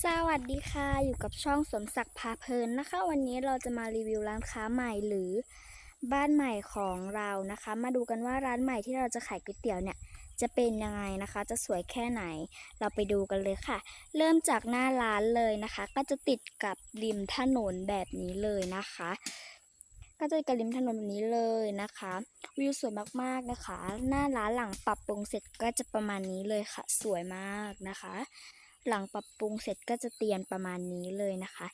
สวัสดีค่ะ อยู่กับช่องสมศักดิ์พาเพลินนะคะ วันนี้เราจะมารีวิวร้านค้าใหม่หรือบ้านใหม่ของเรานะคะ มาดูกันว่าร้านใหม่ที่เราจะขายก๋วยเตี๋ยวเนี่ยจะเป็นยังไงนะคะ จะสวยแค่ไหน เราไปดูกันเลยค่ะ เริ่มจากหน้าร้านเลยนะคะ ก็จะติดกับริมถนนแบบนี้เลยนะคะ ก็จะกับริมถนนแบบนี้เลยนะคะ วิวสวยมากๆนะคะ หน้าร้านหลังปรับปรุงเสร็จก็จะประมาณนี้เลยค่ะ สวยมากนะคะ หลังปรับปรุงเสร็จก็จะเตียนประมาณนี้เลยนะคะ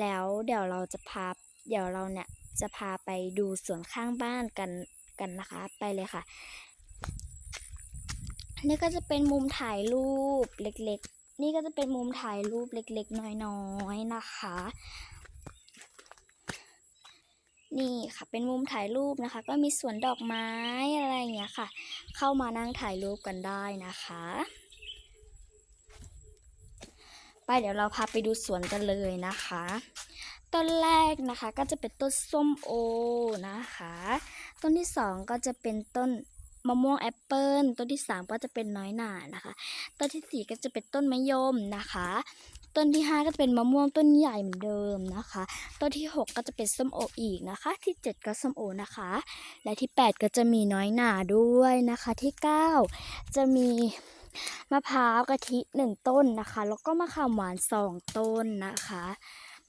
แล้วเดี๋ยวเราจะพาเดี๋ยวเราเนี่ยจะพาไปดูสวนข้างบ้านกันกันนะคะไปเลยค่ะ นี่ก็จะเป็นมุมถ่ายรูปเล็กๆ นี่ก็จะเป็นมุมถ่ายรูปเล็กๆ น้อยๆนะคะ นี่ค่ะเป็นมุมถ่ายรูปนะคะ ก็มีสวนดอกไม้อะไรอย่างเงี้ยค่ะ เข้ามานั่งถ่ายรูปกันได้นะคะ ไปเดี๋ยวเราพาไปดูสวนกันเลยนะคะ ต้นแรกนะคะก็จะเป็นต้นส้มโอนะคะ ต้นที่สองก็จะเป็นต้นมะม่วงแอปเปิลต้นที่สามก็จะเป็นน้อยหน่านะคะ ต้นที่สี่ก็จะเป็นต้นมะยมนะคะ ต้นที่ห้าก็จะเป็นมะม่วงต้นใหญ่เหมือนเดิมนะคะ ต้นที่หกก็จะเป็นส้มโออีกนะคะ ที่เจ็ดก็ส้มโอนะคะ และที่แปดก็จะมีน้อยหน่าด้วยนะคะ ที่เก้าจะมี มะพร้าวกะทิหนึ่งต้นนะคะ แล้วก็มะขามหวานสองต้นนะคะ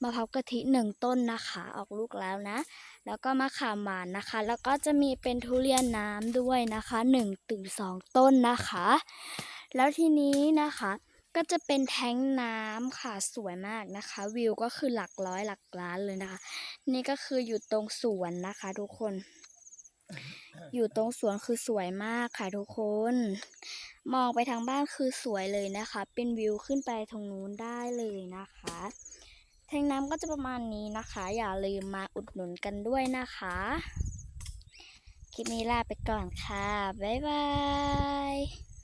มะพร้าวกะทิหนึ่งต้นนะคะ ออกลูกแล้วนะ แล้วก็มะขามหวานนะคะ แล้วก็จะมีเป็นทุเรียนน้ำด้วยนะคะหนึ่งถึงสองต้นนะคะ แล้วทีนี้นะคะก็จะเป็นแท้งน้ำค่ะสวยมากนะคะ วิวก็คือหลักร้อยหลักล้านเลยนะคะ นี่ก็คืออยู่ตรงสวนนะคะทุกคน อยู่ตรงสวนคือสวยมากค่ะทุกคน มองไปทางบ้านคือสวยเลยนะคะ เป็นวิวขึ้นไปตรงนู้นได้เลยนะคะแทงน้ำก็จะประมาณนี้นะคะ อย่าลืมมาอุดหนุนกันด้วยนะคะ คลิปนี้ลาไปก่อนค่ะ บ๊ายบาย